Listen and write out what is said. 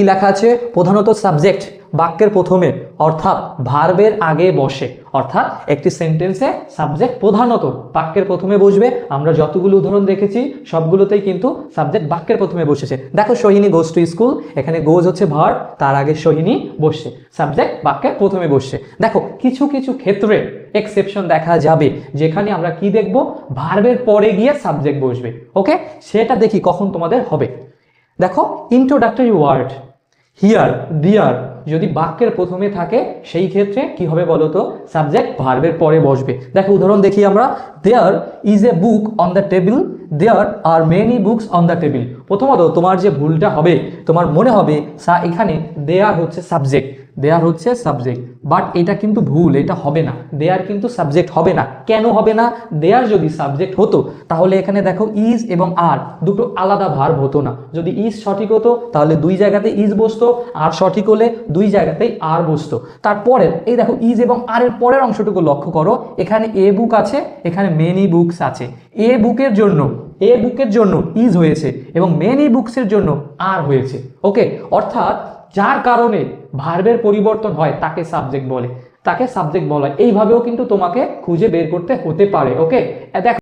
কি লেখা আছে? প্রধানত সাবজেক্ট বাক্যের প্রথমে, অর্থাৎ ভার্বের আগে বসে। অর্থাৎ একটি সেন্টেন্সে সাবজেক্ট প্রধানত বাক্যের প্রথমে বসবে। আমরা যতগুলো উদাহরণ দেখেছি, সবগুলোতেই কিন্তু সাবজেক্ট বাক্যের প্রথমে বসেছে। দেখো সোহিনী গোজ টু স্কুল এখানে গোজ হচ্ছে ভার তার আগে সোহিনী বসছে। সাবজেক্ট বাক্যের প্রথমে বসছে। দেখো, কিছু কিছু ক্ষেত্রে এক্সেপশন দেখা যাবে, যেখানে আমরা কি দেখব? ভার্বের পরে গিয়ে সাবজেক্ট বসবে। ওকে সেটা দেখি কখন তোমাদের হবে। দেখো ইন্ট্রোডাক্টরি ওয়ার্ড হিয়ার, দিয়ার যদি বাক্যের প্রথমে থাকে, সেই ক্ষেত্রে কি হবে বলো তো সাবজেক্ট ভার্বের পরে বসবে। দেখো, উদাহরণ দেখি আমরা। There is a book on the table there are many books on the table প্রথমত, তোমার যে ভুলটা হবে, তোমার মনে হবে সা এখানে দেয়ার হচ্ছে সাবজেক্ট দেয়ার হচ্ছে সাবজেক্ট বাট এটা কিন্তু ভুল, এটা হবে না। দেয়ার কিন্তু সাবজেক্ট হবে না। কেন হবে না? দেয়ার যদি সাবজেক্ট হতো, তাহলে এখানে দেখো ইজ এবং আর দুটো আলাদা ভার্ব হতো না। যদি ইজ সঠিক হতো, তাহলে দুই জায়গাতে ইজ বসতো, আর সঠিক হলে দুই জায়গাতেই আর বসতো। তারপরে এই দেখো ইজ এবং আর এর পরের অংশটুকু লক্ষ্য করো। এখানে এ বুক আছে, এখানে মেনি বুকস আছে। এ বুকের জন্য এ বুকের জন্য ইজ হয়েছে এবং মেনি বুকসের জন্য আর হয়েছে। ওকে অর্থাৎ যার কারণে ভার্বের পরিবর্তন হয়, তাকে সাবজেক্ট বলে। তাকে সাবজেক্ট বলা। এইভাবেও কিন্তু তোমাকে খুঁজে বের করতে হতে পারে। ওকে দেখো